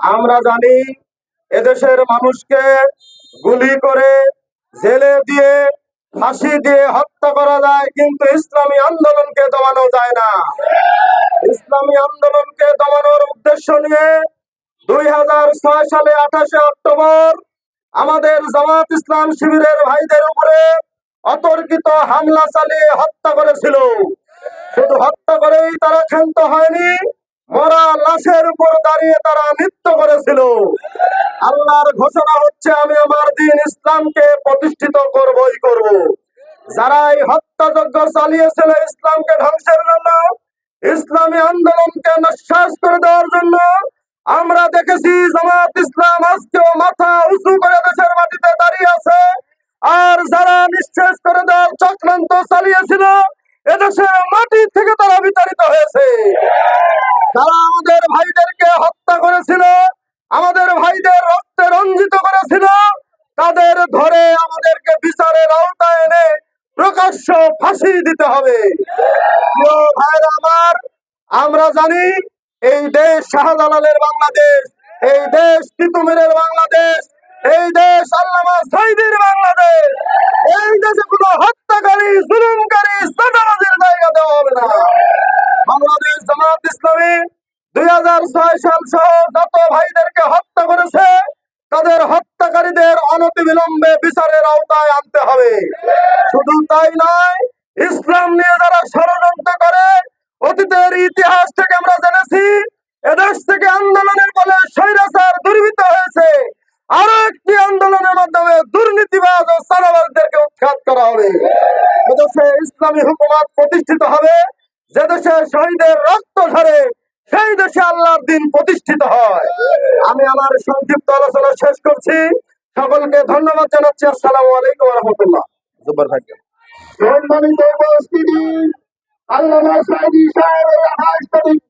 আমরা জানি এদেশের মানুষকে গুলি করে, জেলে দিয়ে, ফাঁসি দিয়ে হত্যা করা যায়, কিন্তু ইসলামী আন্দোলনকে দমানো যায় না। ইসলামী আন্দোলনকে দমানোর উদ্দেশ্য নিয়ে দুই হাজার ছয় সালে আঠাশে অক্টোবর আমাদের জামাত ইসলাম শিবিরের ভাইদের উপরে অতর্কিত হামলা চালিয়ে হত্যা করেছিল। শুধু হত্যা করেই তারা ক্ষান্ত হয়নি মরা লাশের উপর দাঁড়িয়ে তারা নৃত্য করেছিল। আল্লাহর ঘোষণা হচ্ছে, আমি আমার দিন ইসলামকে প্রতিষ্ঠিত করবই করব। যারা এই হত্যাযজ্ঞ চালিয়েছিল ইসলামকে ধ্বংসের জন্য, ইসলামী আন্দোলনকে নিঃশ্বাস করে দেওয়ার জন্য, আমরা দেখেছি জামাত ইসলাম আজকেও মাথা উঁচু করে দেশের মাটিতে দাঁড়িয়ে আছে। আর যারা নিঃশ্বাস করে দেওয়ার চক্রান্ত চালিয়েছিল, এদেশের মাটি থেকে তারা বিতাড়িত হয়েছে যারা আমাদের ভাইদেরকে হত্যা করেছিল আমাদের ভাইদের রক্তে রঞ্জিত করেছিল তাদের ধরে আমাদেরকে বিচারের আওতায় এনে প্রকাশ্য ফাঁসি দিতে হবে। আমার, আমরা জানি এই দেশ শাহজালালের বাংলাদেশ, এই দেশ তিতুমিরের বাংলাদেশ, এই দেশ আল্লামা বাংলাদেশ। এই দেশে কোনো হত্যাকারী, জুলুমকারী, সাদাবাজির জায়গা দেওয়া হবে না। বাংলাদেশ জামাত ইসলামী দুই হাজার ছয় সাল সহ যত ভাইদেরকে হত্যা অনতিবিলম্বে বিচারের আওতায় আনতে হবে। শুধু তাই নয়, ইসলাম নিয়ে যারা ষড়যন্ত্র করে, অতীতের ইতিহাস থেকে আমরা জেনেছি, এদেশ থেকে আন্দোলনের বলে স্বৈরাচার দুর্বৃত্ত হয়েছে। আরও একটি আন্দোলনের মাধ্যমে দুর্নীতিবাজ ও সালাবারদেরকে উৎখাত করা হবে। এদেশে ইসলামী হুকুমত প্রতিষ্ঠিত হবে। যে দেশে শহীদের রক্ত ঝরে, সেই দেশে আল্লাহর দিন প্রতিষ্ঠিত হয়। আমি আমার সংক্ষিপ্ত আলোচনা শেষ করছি। সকলকে ধন্যবাদ জানাচ্ছি। আসসালাম আলাইকুম রহমতুল্লাহ। জুব্বার ভাইকে সম্মানিত উপস্থিতি আল্লাহ তারিখ